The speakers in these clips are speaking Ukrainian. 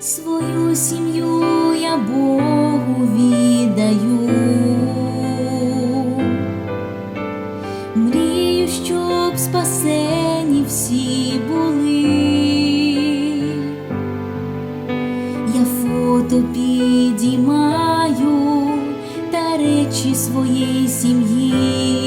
свою сім'ю я Богу віддаю. Мрію, щоб спасені всі були. Я фото підіймаю та речі своєї сім'ї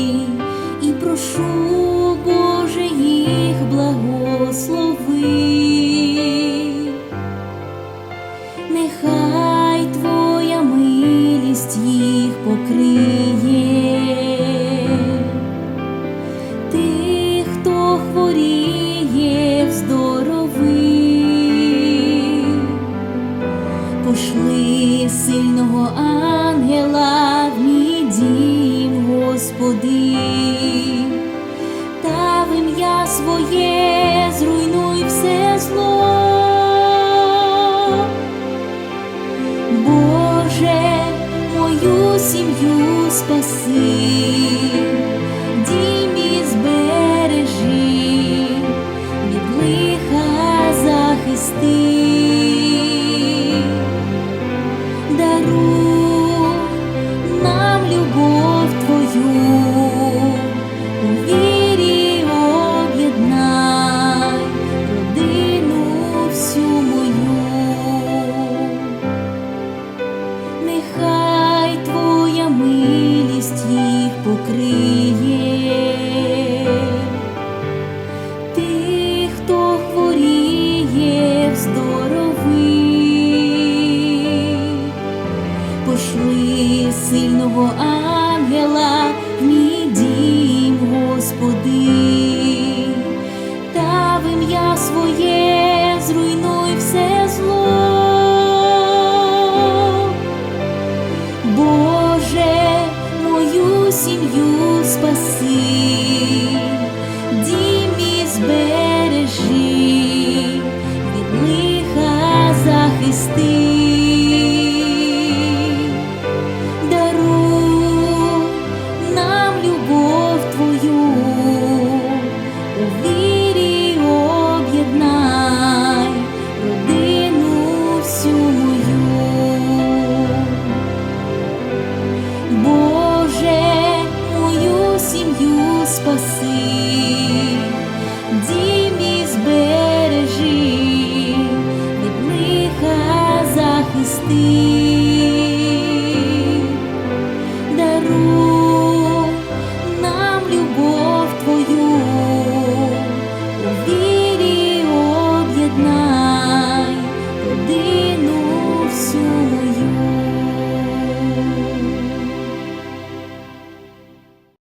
спаси, дім і збережи, від лиха захисти, їх покриє, тих, хто хворіє, вздорови, пошли сильного ангела мій дім, Господи, та в своє зруйнуй все